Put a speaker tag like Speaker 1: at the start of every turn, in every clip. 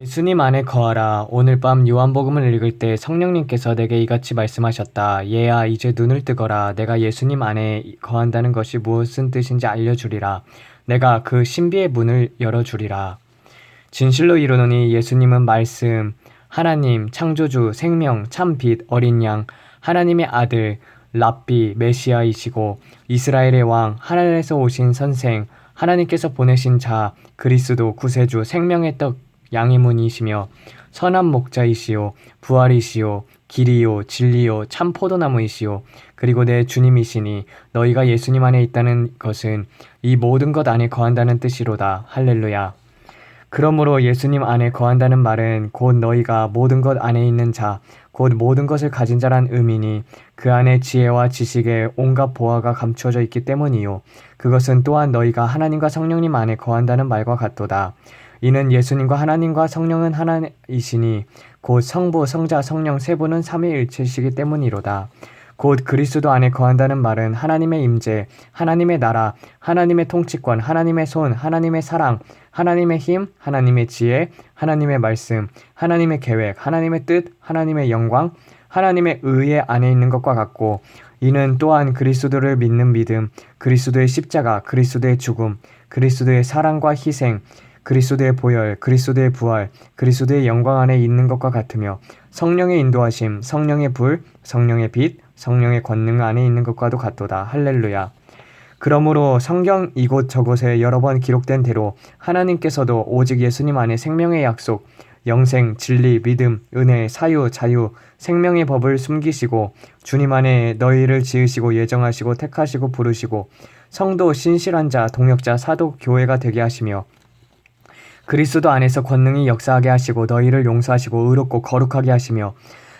Speaker 1: 예수님 안에 거하라. 오늘 밤 요한복음을 읽을 때 성령님께서 내게 이같이 말씀하셨다. 얘야, 이제 눈을 뜨거라. 내가 예수님 안에 거한다는 것이 무엇은 뜻인지 알려주리라. 내가 그 신비의 문을 열어주리라. 진실로 이르노니 예수님은 말씀, 하나님, 창조주, 생명, 참빛, 어린 양, 하나님의 아들, 랍비, 메시아이시고 이스라엘의 왕, 하나님에서 오신 선생, 하나님께서 보내신 자, 그리스도, 구세주, 생명의 떡, 양의 문이시며 선한 목자이시요 부활이시요 길이요 진리요 참 포도나무이시요 그리고 내 주님이시니 너희가 예수님 안에 있다는 것은 이 모든 것 안에 거한다는 뜻이로다 할렐루야 그러므로 예수님 안에 거한다는 말은 곧 너희가 모든 것 안에 있는 자, 곧 모든 것을 가진 자란 의미니 그 안에 지혜와 지식의 온갖 보화가 감추어져 있기 때문이요. 그것은 또한 너희가 하나님과 성령님 안에 거한다는 말과 같도다. 이는 예수님과 하나님과 성령은 하나이시니 곧 성부, 성자, 성령 세 분은 삼위일체시기 때문이로다. 곧 그리스도 안에 거한다는 말은 하나님의 임재, 하나님의 나라, 하나님의 통치권, 하나님의 손, 하나님의 사랑, 하나님의 힘, 하나님의 지혜, 하나님의 말씀, 하나님의 계획, 하나님의 뜻, 하나님의 영광, 하나님의 의의 안에 있는 것과 같고 이는 또한 그리스도를 믿는 믿음, 그리스도의 십자가, 그리스도의 죽음, 그리스도의 사랑과 희생, 그리스도의 보혈, 그리스도의 부활, 그리스도의 영광 안에 있는 것과 같으며 성령의 인도하심, 성령의 불, 성령의 빛, 성령의 권능 안에 있는 것과도 같도다. 할렐루야. 그러므로 성경 이곳 저곳에 여러 번 기록된 대로 하나님께서도 오직 예수님 안에 생명의 약속, 영생, 진리, 믿음, 은혜, 사유, 자유, 생명의 법을 숨기시고 주님 안에 너희를 지으시고 예정하시고 택하시고 부르시고 성도, 신실한 자, 동역자, 사도, 교회가 되게 하시며 그리스도 안에서 권능이 역사하게 하시고 너희를 용서하시고 의롭고 거룩하게 하시며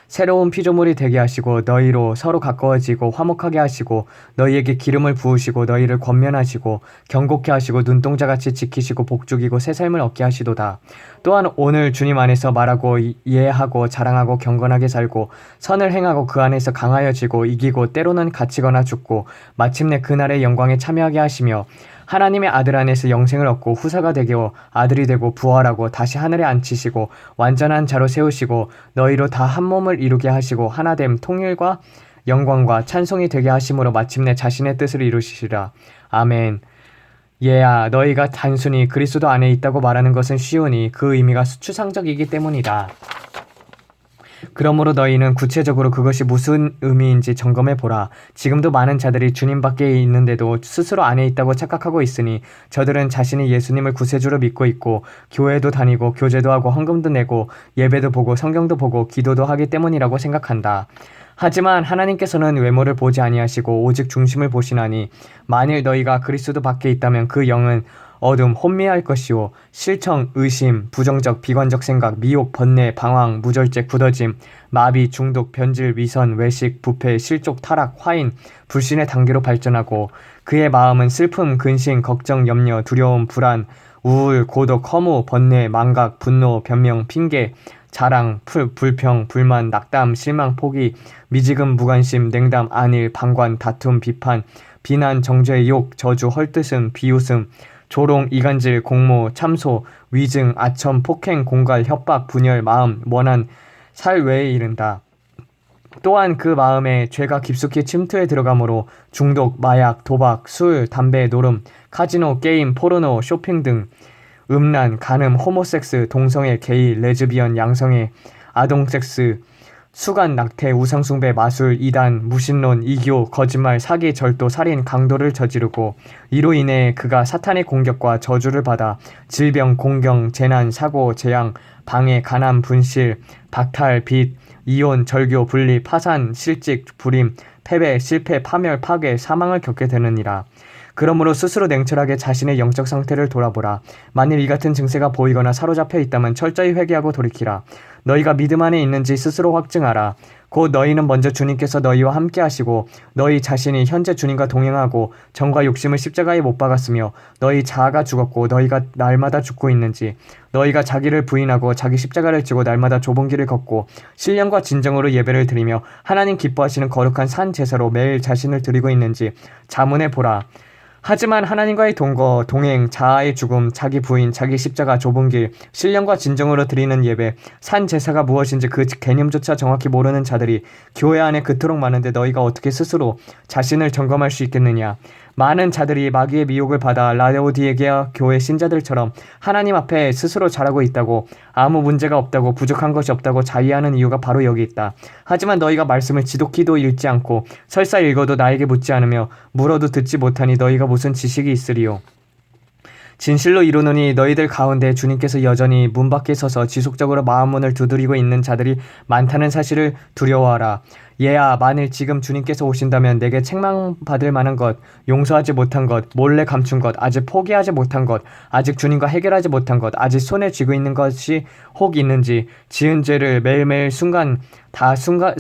Speaker 1: 새로운 피조물이 되게 하시고 너희로 서로 가까워지고 화목하게 하시고 너희에게 기름을 부으시고 너희를 권면하시고 경고케 하시고 눈동자같이 지키시고 복죽이고 새 삶을 얻게 하시도다. 또한 오늘 주님 안에서 말하고 이해하고 자랑하고 경건하게 살고 선을 행하고 그 안에서 강하여지고 이기고 때로는 갇히거나 죽고 마침내 그날의 영광에 참여하게 하시며 하나님의 아들 안에서 영생을 얻고 후사가 되고 아들이 되고 부활하고 다시 하늘에 앉히시고 완전한 자로 세우시고 너희로 다 한 몸을 이루게 하시고 하나됨 통일과 영광과 찬송이 되게 하심으로 마침내 자신의 뜻을 이루시리라. 아멘. 얘야 너희가 단순히 그리스도 안에 있다고 말하는 것은 쉬우니 그 의미가 추상적이기 때문이다. 그러므로 너희는 구체적으로 그것이 무슨 의미인지 점검해 보라. 지금도 많은 자들이 주님 밖에 있는데도 스스로 안에 있다고 착각하고 있으니 저들은 자신이 예수님을 구세주로 믿고 있고 교회도 다니고 교제도 하고 헌금도 내고 예배도 보고 성경도 보고 기도도 하기 때문이라고 생각한다. 하지만 하나님께서는 외모를 보지 아니하시고 오직 중심을 보시나니 만일 너희가 그리스도 밖에 있다면 그 영은 어둠, 혼미할 것이요 실청, 의심, 부정적, 비관적 생각, 미혹, 번뇌, 방황, 무절제, 굳어짐, 마비, 중독, 변질, 위선, 외식, 부패, 실족, 타락, 화인, 불신의 단계로 발전하고 그의 마음은 슬픔, 근심, 걱정, 염려, 두려움, 불안, 우울, 고독, 허무, 번뇌, 망각, 분노, 변명, 핑계, 자랑, 풀, 불평, 불만, 낙담, 실망, 포기, 미지금, 무관심, 냉담, 안일, 방관, 다툼, 비판, 비난, 정죄, 욕, 저주, 헐뜯음, 비웃음, 조롱, 이간질, 공모, 참소, 위증, 아첨, 폭행, 공갈, 협박, 분열, 마음, 원한, 살 외에 이른다. 또한 그 마음에 죄가 깊숙이 침투해 들어가므로 중독, 마약, 도박, 술, 담배, 노름, 카지노, 게임, 포르노, 쇼핑 등 음란, 간음, 호모섹스, 동성애, 게이, 레즈비언, 양성애, 아동섹스, 수간, 낙태, 우상숭배, 마술, 이단, 무신론, 이교, 거짓말, 사기, 절도, 살인, 강도를 저지르고 이로 인해 그가 사탄의 공격과 저주를 받아 질병, 공경, 재난, 사고, 재앙, 방해, 가난, 분실, 박탈, 빚, 이혼, 절교, 분리, 파산, 실직, 불임, 패배, 실패, 파멸, 파괴, 사망을 겪게 되느니라. 그러므로 스스로 냉철하게 자신의 영적 상태를 돌아보라. 만일 이 같은 증세가 보이거나 사로잡혀 있다면 철저히 회개하고 돌이키라. 너희가 믿음 안에 있는지 스스로 확증하라. 곧 너희는 먼저 주님께서 너희와 함께 하시고 너희 자신이 현재 주님과 동행하고 정과 욕심을 십자가에 못 박았으며 너희 자아가 죽었고 너희가 날마다 죽고 있는지 너희가 자기를 부인하고 자기 십자가를 지고 날마다 좁은 길을 걷고 신령과 진정으로 예배를 드리며 하나님 기뻐하시는 거룩한 산 제사로 매일 자신을 드리고 있는지 자문해 보라. 하지만 하나님과의 동거, 동행, 자아의 죽음, 자기 부인, 자기 십자가, 좁은 길, 신령과 진정으로 드리는 예배, 산 제사가 무엇인지 그 개념조차 정확히 모르는 자들이 교회 안에 그토록 많은데 너희가 어떻게 스스로 자신을 점검할 수 있겠느냐? 많은 자들이 마귀의 미혹을 받아 라데오디에게아 교회 신자들처럼 하나님 앞에 스스로 잘하고 있다고 아무 문제가 없다고 부족한 것이 없다고 자위하는 이유가 바로 여기 있다. 하지만 너희가 말씀을 지독히도 읽지 않고 설사 읽어도 나에게 묻지 않으며 물어도 듣지 못하니 너희가 무슨 지식이 있으리요. 진실로 이루노니 너희들 가운데 주님께서 여전히 문 밖에 서서 지속적으로 마음문을 두드리고 있는 자들이 많다는 사실을 두려워하라. 얘야, 만일 지금 주님께서 오신다면 내게 책망받을 만한 것, 용서하지 못한 것, 몰래 감춘 것, 아직 포기하지 못한 것, 아직 주님과 해결하지 못한 것, 아직 손에 쥐고 있는 것이 혹 있는지, 지은 죄를 매일매일 순간 다 순간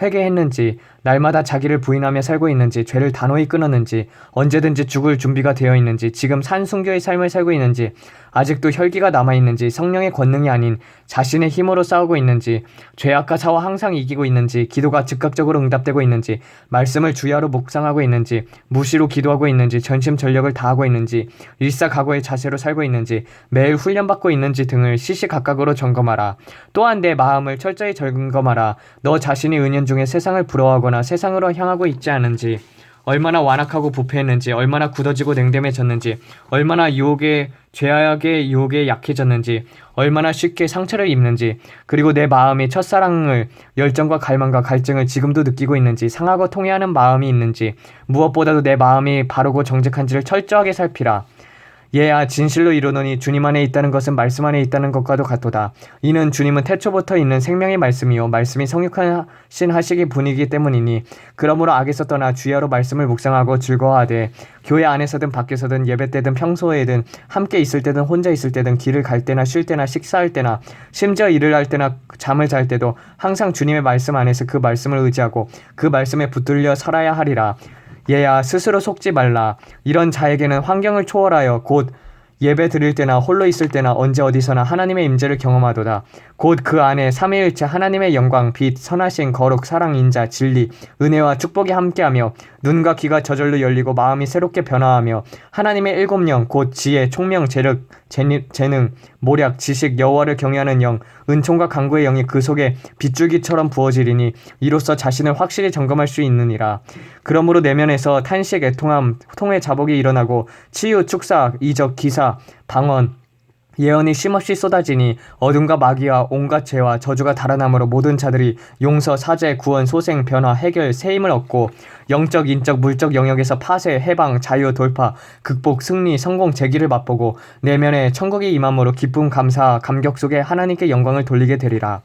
Speaker 1: 회개했는지, 날마다 자기를 부인하며 살고 있는지, 죄를 단호히 끊었는지, 언제든지 죽을 준비가 되어 있는지, 지금 산순교의 삶을 살고 있는지, 아직도 혈기가 남아 있는지, 성령의 권능이 아닌 자신의 힘으로 싸우고 있는지, 죄악과 사와 항상 이기고 있는지, 기도가 즉각 적으로 응답되고 있는지, 말씀을 주야로 묵상하고 있는지, 무시로 기도하고 있는지, 전심 전력을 다하고 있는지, 일사각오의 자세로 살고 있는지, 매일 훈련받고 있는지 등을 시시각각으로 점검하라. 또한 내 마음을 철저히 점검하라. 너 자신이 은연 중에 세상을 부러워하거나 세상으로 향하고 있지 않은지, 얼마나 완악하고 부패했는지, 얼마나 굳어지고 냉담해졌는지, 얼마나 유혹에 죄악의 유혹에 약해졌는지, 얼마나 쉽게 상처를 입는지, 그리고 내 마음이 첫사랑을 열정과 갈망과 갈증을 지금도 느끼고 있는지, 상하고 통해하는 마음이 있는지, 무엇보다도 내 마음이 바르고 정직한지를 철저하게 살피라. 얘야 진실로 이르노니 주님 안에 있다는 것은 말씀 안에 있다는 것과도 같도다. 이는 주님은 태초부터 있는 생명의 말씀이요 말씀이 성육하신 하시기 분이기 때문이니 그러므로 악에서 떠나 주야로 말씀을 묵상하고 즐거워하되 교회 안에서든 밖에서든 예배 때든 평소에든 함께 있을 때든 혼자 있을 때든 길을 갈 때나 쉴 때나 식사할 때나 심지어 일을 할 때나 잠을 잘 때도 항상 주님의 말씀 안에서 그 말씀을 의지하고 그 말씀에 붙들려 살아야 하리라. 얘야 스스로 속지 말라. 이런 자에게는 환경을 초월하여 곧 예배 드릴 때나 홀로 있을 때나 언제 어디서나 하나님의 임재를 경험하도다. 곧 그 안에 삼위일체 하나님의 영광, 빛, 선하신 거룩, 사랑, 인자, 진리, 은혜와 축복이 함께하며 눈과 귀가 저절로 열리고 마음이 새롭게 변화하며 하나님의 일곱 영, 곧 지혜, 총명, 재력, 재능, 모략, 지식, 여호와를 경외하는 영, 은총과 강구의 영이 그 속에 빗줄기처럼 부어지리니 이로써 자신을 확실히 점검할 수 있느니라. 그러므로 내면에서 탄식, 애통함, 통의 자복이 일어나고 치유, 축사, 이적, 기사, 방언, 예언이 쉼없이 쏟아지니 어둠과 마귀와 온갖 죄와 저주가 달아남으로 모든 자들이 용서, 사죄, 구원, 소생, 변화, 해결, 세임을 얻고 영적, 인적, 물적 영역에서 파쇄, 해방, 자유, 돌파, 극복, 승리, 성공, 재기를 맛보고 내면에 천국이 임함으로 기쁨, 감사, 감격 속에 하나님께 영광을 돌리게 되리라.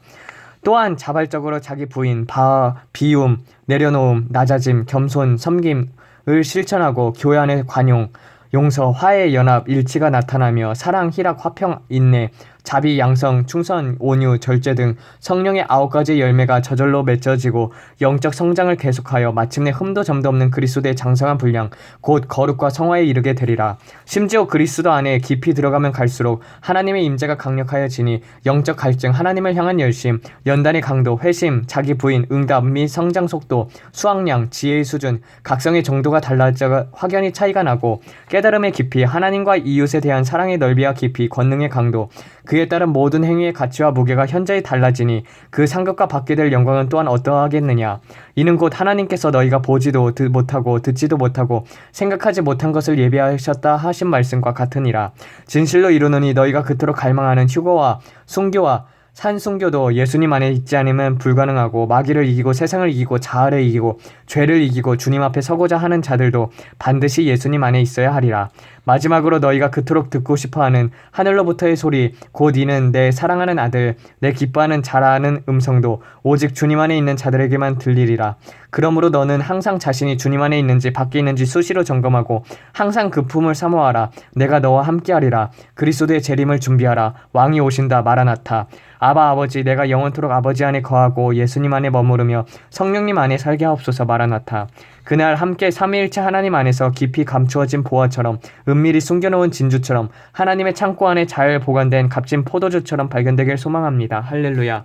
Speaker 1: 또한 자발적으로 자기 부인, 바, 비움, 내려놓음, 낮아짐, 겸손, 섬김을 실천하고 교회 안의 관용, 용서, 화해, 연합, 일치가 나타나며 사랑, 희락, 화평, 인내, 자비, 양성, 충선, 온유, 절제 등 성령의 아홉 가지 열매가 저절로 맺어지고 영적 성장을 계속하여 마침내 흠도 점도 없는 그리스도의 장성한 분량, 곧 거룩과 성화에 이르게 되리라. 심지어 그리스도 안에 깊이 들어가면 갈수록 하나님의 임재가 강력하여지니 영적 갈증, 하나님을 향한 열심, 연단의 강도, 회심, 자기 부인, 응답 및 성장 속도, 수확량, 지혜의 수준, 각성의 정도가 달라져 확연히 차이가 나고 깨달음의 깊이, 하나님과 이웃에 대한 사랑의 넓이와 깊이, 권능의 강도, 그에 따른 모든 행위의 가치와 무게가 현저히 달라지니 그 상급과 받게 될 영광은 또한 어떠하겠느냐. 이는 곧 하나님께서 너희가 보지도 못하고 듣지도 못하고 생각하지 못한 것을 예비하셨다 하신 말씀과 같으니라. 진실로 이루노니 너희가 그토록 갈망하는 휴거와 순교와 산순교도 예수님 안에 있지 않으면 불가능하고 마귀를 이기고 세상을 이기고 자아를 이기고 죄를 이기고 주님 앞에 서고자 하는 자들도 반드시 예수님 안에 있어야 하리라. 마지막으로 너희가 그토록 듣고 싶어하는 하늘로부터의 소리 곧 이는 내 사랑하는 아들 내 기뻐하는 자라는 음성도 오직 주님 안에 있는 자들에게만 들리리라. 그러므로 너는 항상 자신이 주님 안에 있는지 밖에 있는지 수시로 점검하고 항상 그 품을 사모하라. 내가 너와 함께하리라. 그리스도의 재림을 준비하라. 왕이 오신다 마라나타. 아바 아버지 내가 영원토록 아버지 안에 거하고 예수님 안에 머무르며 성령님 안에 살게 하옵소서 마라나타. 그날 함께 삼위일체 하나님 안에서 깊이 감추어진 보화처럼 은밀히 숨겨놓은 진주처럼 하나님의 창고 안에 잘 보관된 값진 포도주처럼 발견되길 소망합니다. 할렐루야.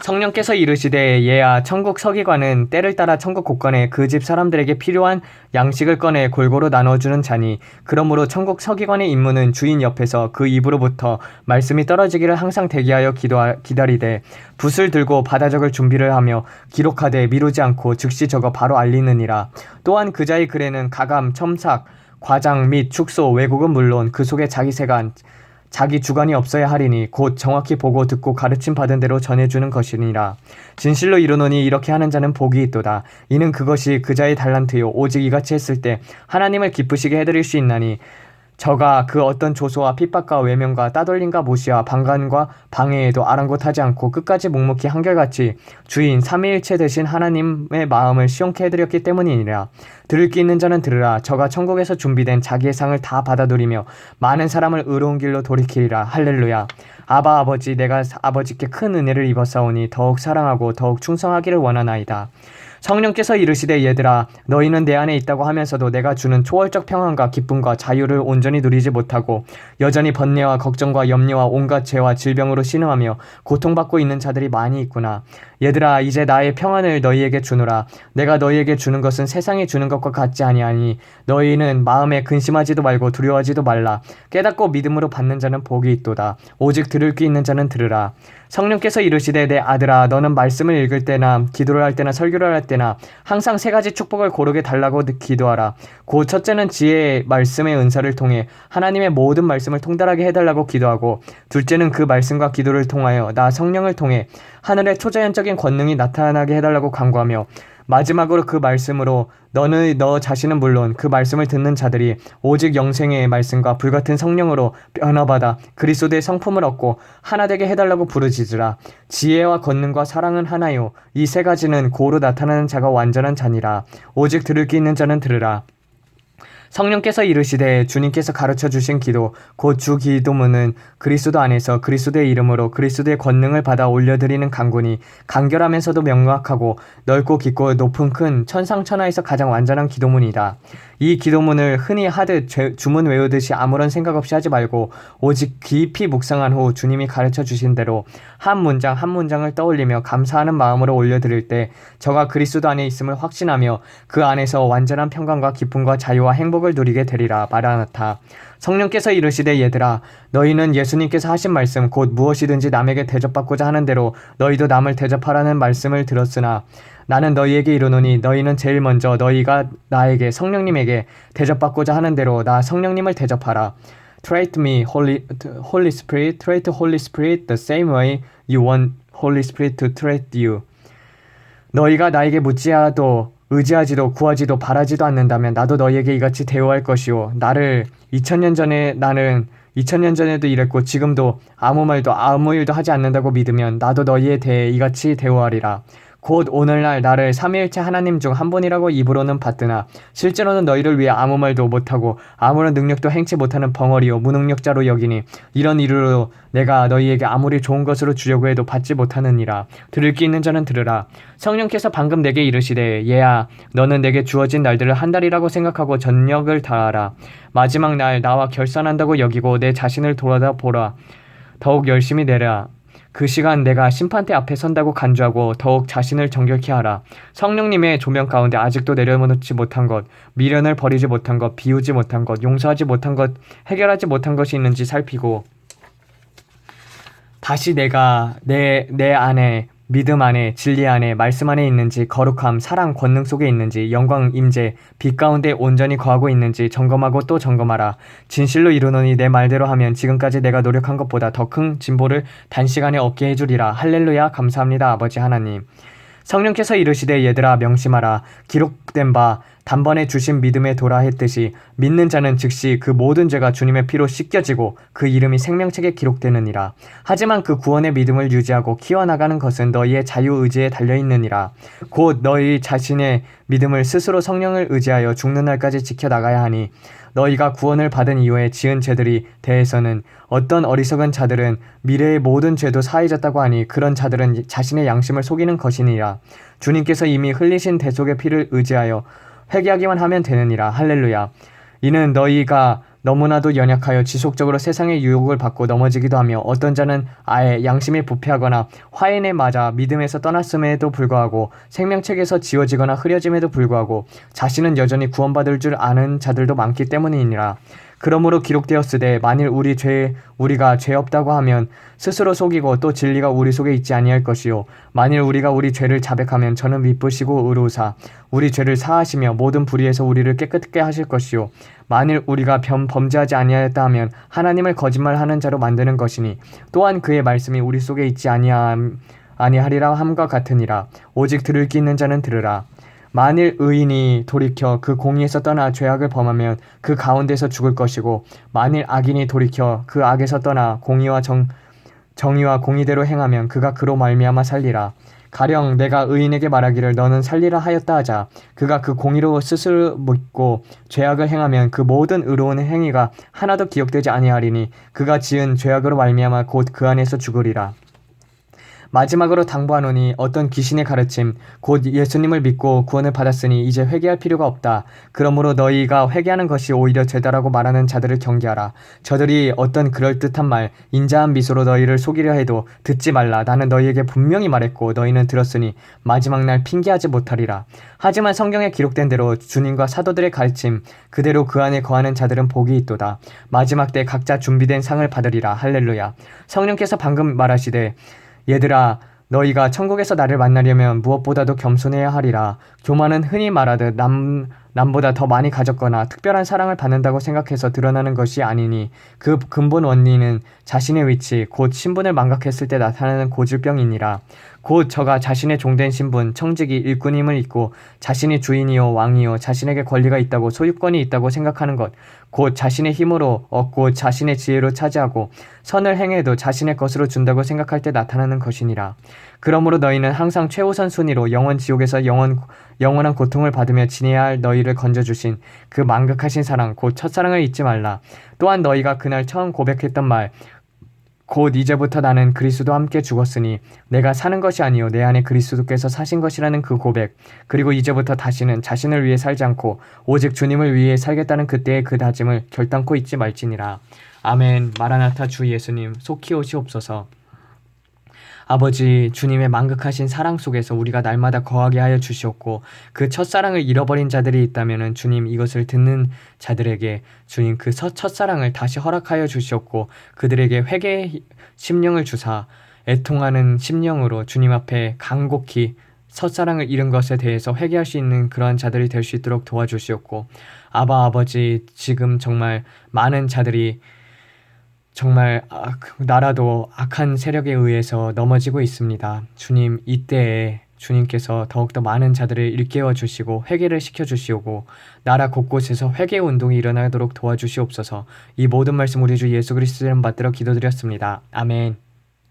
Speaker 1: 성령께서 이르시되 얘야 천국 서기관은 때를 따라 천국 곳간에 그 집 사람들에게 필요한 양식을 꺼내 골고루 나눠주는 자니 그러므로 천국 서기관의 임무는 주인 옆에서 그 입으로부터 말씀이 떨어지기를 항상 대기하여 기도하, 기다리되 붓을 들고 받아 적을 준비를 하며 기록하되 미루지 않고 즉시 적어 바로 알리느니라. 또한 그자의 글에는 가감 첨삭 과장 및 축소 왜곡은 물론 그 속에 자기 세간 자기 주관이 없어야 하리니 곧 정확히 보고 듣고 가르침 받은 대로 전해주는 것이니라. 진실로 이르노니 이렇게 하는 자는 복이 있도다. 이는 그것이 그자의 달란트요 오직 이같이 했을 때 하나님을 기쁘시게 해드릴 수 있나니 저가 그 어떤 조소와 핍박과 외면과 따돌림과 무시와 방관과 방해에도 아랑곳하지 않고 끝까지 묵묵히 한결같이 주인 삼위일체 되신 하나님의 마음을 시원케 해드렸기 때문이니라. 들을 귀 있는 자는 들으라. 저가 천국에서 준비된 자기의 상을 다 받아들이며 많은 사람을 의로운 길로 돌이키리라. 할렐루야. 아바 아버지 내가 아버지께 큰 은혜를 입었사오니 더욱 사랑하고 더욱 충성하기를 원하나이다. 성령께서 이르시되 얘들아 너희는 내 안에 있다고 하면서도 내가 주는 초월적 평안과 기쁨과 자유를 온전히 누리지 못하고 여전히 번뇌와 걱정과 염려와 온갖 죄와 질병으로 신음하며 고통받고 있는 자들이 많이 있구나. 얘들아 이제 나의 평안을 너희에게 주노라. 내가 너희에게 주는 것은 세상이 주는 것과 같지 아니하니 너희는 마음에 근심하지도 말고 두려워하지도 말라. 깨닫고 믿음으로 받는 자는 복이 있도다. 오직 들을 귀 있는 자는 들으라. 성령께서 이르시되 내 아들아 너는 말씀을 읽을 때나 기도를 할 때나 설교를 할 때나 항상 세 가지 축복을 고르게 달라고 기도하라. 곧 첫째는 지혜의 말씀의 은사를 통해 하나님의 모든 말씀을 통달하게 해달라고 기도하고 둘째는 그 말씀과 기도를 통하여 나 성령을 통해 하늘의 초자연적 인 권능이 나타나게 해달라고 간구하며 마지막으로 그 말씀으로 너는 너 자신은 물론 그 말씀을 듣는 자들이 오직 영생의 말씀과 불같은 성령으로 변화받아 그리스도의 성품을 얻고 하나 되게 해달라고 부르짖으라. 지혜와 권능과 사랑은 하나요. 이 세 가지는 고로 나타나는 자가 완전한 자니라. 오직 들을 귀 있는 자는 들으라 성령께서 이르시되 주님께서 가르쳐 주신 기도 곧 주 기도문은 그리스도 안에서 그리스도의 이름으로 그리스도의 권능을 받아 올려드리는 강군이 간결하면서도 명확하고 넓고 깊고 높은 큰 천상천하에서 가장 완전한 기도문이다. 이 기도문을 흔히 하듯 주문 외우듯이 아무런 생각 없이 하지 말고 오직 깊이 묵상한 후 주님이 가르쳐 주신 대로 한 문장 한 문장을 떠올리며 감사하는 마음으로 올려드릴 때 저가 그리스도 안에 있음을 확신하며 그 안에서 완전한 평강과 기쁨과 자유와 행복을 누리게 되리라 마라나타 성령께서 이르시되 얘들아 너희는 예수님께서 하신 말씀 곧 무엇이든지 남에게 대접받고자 하는 대로 너희도 남을 대접하라는 말씀을 들었으나 나는 너희에게 이르노니 너희는 제일 먼저 너희가 나에게 성령님에게 대접받고자 하는 대로 나 성령님을 대접하라. Treat me, Holy, Holy Spirit, treat Holy Spirit the same way you want Holy Spirit to treat you. 너희가 나에게 묻지하도 의지하지도 구하지도 바라지도 않는다면 나도 너희에게 이같이 대우할 것이요. 나를 2000년 전에 나는 2000년 전에도 이랬고 지금도 아무 말도 아무 일도 하지 않는다고 믿으면 나도 너희에 대해 이같이 대우하리라. 곧 오늘날 나를 삼위일체 하나님 중 한 분이라고 입으로는 받드나 실제로는 너희를 위해 아무 말도 못하고 아무런 능력도 행치 못하는 벙어리요 무능력자로 여기니 이런 이유로 내가 너희에게 아무리 좋은 것으로 주려고 해도 받지 못하느니라. 들을 기 있는 자는 들으라. 성령께서 방금 내게 이르시되 얘야 너는 내게 주어진 날들을 한 달이라고 생각하고 전력을 다하라. 마지막 날 나와 결산한다고 여기고 내 자신을 돌아다 보라. 더욱 열심히 내라 그 시간 내가 심판대 앞에 선다고 간주하고 더욱 자신을 정결케 하라. 성령님의 조명 가운데 아직도 내려놓지 못한 것, 미련을 버리지 못한 것, 비우지 못한 것, 용서하지 못한 것, 해결하지 못한 것이 있는지 살피고 다시 내가 내, 내 안에 믿음 안에 진리 안에 말씀 안에 있는지 거룩함 사랑 권능 속에 있는지 영광 임재 빛 가운데 온전히 거하고 있는지 점검하고 또 점검하라. 진실로 이르노니 내 말대로 하면 지금까지 내가 노력한 것보다 더 큰 진보를 단시간에 얻게 해주리라. 할렐루야. 감사합니다 아버지 하나님. 성령께서 이르시되 얘들아 명심하라. 기록된 바 단번에 주신 믿음에 도라 했듯이 믿는 자는 즉시 그 모든 죄가 주님의 피로 씻겨지고 그 이름이 생명책에 기록되느니라. 하지만 그 구원의 믿음을 유지하고 키워나가는 것은 너희의 자유의지에 달려있느니라. 곧 너희 자신의 믿음을 스스로 성령을 의지하여 죽는 날까지 지켜나가야 하니 너희가 구원을 받은 이후에 지은 죄들이 대해서는 어떤 어리석은 자들은 미래의 모든 죄도 사해졌다고 하니 그런 자들은 자신의 양심을 속이는 것이니라. 주님께서 이미 흘리신 대속의 피를 의지하여 회개하기만 하면 되느니라. 할렐루야. 이는 너희가 너무나도 연약하여 지속적으로 세상의 유혹을 받고 넘어지기도 하며 어떤 자는 아예 양심이 부패하거나 화인에 맞아 믿음에서 떠났음에도 불구하고 생명책에서 지워지거나 흐려짐에도 불구하고 자신은 여전히 구원받을 줄 아는 자들도 많기 때문이니라. 그러므로 기록되었으되 만일 우리 죄 우리가 죄 없다고 하면 스스로 속이고 또 진리가 우리 속에 있지 아니할 것이요. 만일 우리가 우리 죄를 자백하면 저는 미쁘시고 의로우사 우리 죄를 사하시며 모든 불의에서 우리를 깨끗게 하실 것이요. 만일 우리가 범, 범죄하지 아니하였다 하면 하나님을 거짓말하는 자로 만드는 것이니 또한 그의 말씀이 우리 속에 있지 아니함 아니하리라 함과 같으니라. 오직 들을 귀 있는 자는 들으라 만일 의인이 돌이켜 그 공의에서 떠나 죄악을 범하면 그 가운데서 죽을 것이고 만일 악인이 돌이켜 그 악에서 떠나 공의와 정 정의와 공의대로 행하면 그가 그로 말미암아 살리라. 가령 내가 의인에게 말하기를 너는 살리라 하였다 하자 그가 그 공의로 스스로 묻고 죄악을 행하면 그 모든 의로운 행위가 하나도 기억되지 아니하리니 그가 지은 죄악으로 말미암아 곧 그 안에서 죽으리라. 마지막으로 당부하노니 어떤 귀신의 가르침 곧 예수님을 믿고 구원을 받았으니 이제 회개할 필요가 없다. 그러므로 너희가 회개하는 것이 오히려 죄다라고 말하는 자들을 경계하라. 저들이 어떤 그럴듯한 말 인자한 미소로 너희를 속이려 해도 듣지 말라. 나는 너희에게 분명히 말했고 너희는 들었으니 마지막 날 핑계하지 못하리라. 하지만 성경에 기록된 대로 주님과 사도들의 가르침 그대로 그 안에 거하는 자들은 복이 있도다. 마지막 때 각자 준비된 상을 받으리라. 할렐루야. 성령께서 방금 말하시되 얘들아 너희가 천국에서 나를 만나려면 무엇보다도 겸손해야 하리라. 교만은 흔히 말하듯 남, 남보다 더 많이 가졌거나 특별한 사랑을 받는다고 생각해서 드러나는 것이 아니니 그 근본 원리는 자신의 위치, 곧 신분을 망각했을 때 나타나는 고질병이니라. 곧 저가 자신의 종된 신분, 청직이 일꾼임을 잊고 자신이 주인이요 왕이요 자신에게 권리가 있다고 소유권이 있다고 생각하는 것, 곧 자신의 힘으로 얻고 자신의 지혜로 차지하고 선을 행해도 자신의 것으로 준다고 생각할 때 나타나는 것이니라. 그러므로 너희는 항상 최우선 순위로 영원 지옥에서 영원 영원한 고통을 받으며 지내야 할 너희를 건져 주신 그 망극하신 사랑 곧 첫사랑을 잊지 말라. 또한 너희가 그날 처음 고백했던 말 곧 이제부터 나는 그리스도와 함께 죽었으니 내가 사는 것이 아니요 내 안에 그리스도께서 사신 것이라는 그 고백 그리고 이제부터 다시는 자신을 위해 살지 않고 오직 주님을 위해 살겠다는 그때의 그 다짐을 결단코 잊지 말지니라. 아멘. 마라나타 주 예수님 속히 오시옵소서 아버지 주님의 망극하신 사랑 속에서 우리가 날마다 거하게 하여 주시옵고 그 첫사랑을 잃어버린 자들이 있다면 주님 이것을 듣는 자들에게 주님 그 첫사랑을 다시 허락하여 주시옵고 그들에게 회개의 심령을 주사 애통하는 심령으로 주님 앞에 간곡히 첫사랑을 잃은 것에 대해서 회개할 수 있는 그러한 자들이 될 수 있도록 도와주시옵고 아바 아버지 지금 정말 많은 자들이 정말 아, 그 나라도 악한 세력에 의해서 넘어지고 있습니다. 주님 이때에 주님께서 더욱더 많은 자들을 일깨워 주시고 회개를 시켜 주시오고 나라 곳곳에서 회개 운동이 일어나도록 도와주시옵소서. 이 모든 말씀 우리 주 예수 그리스도의 이름 받들어 기도드렸습니다. 아멘.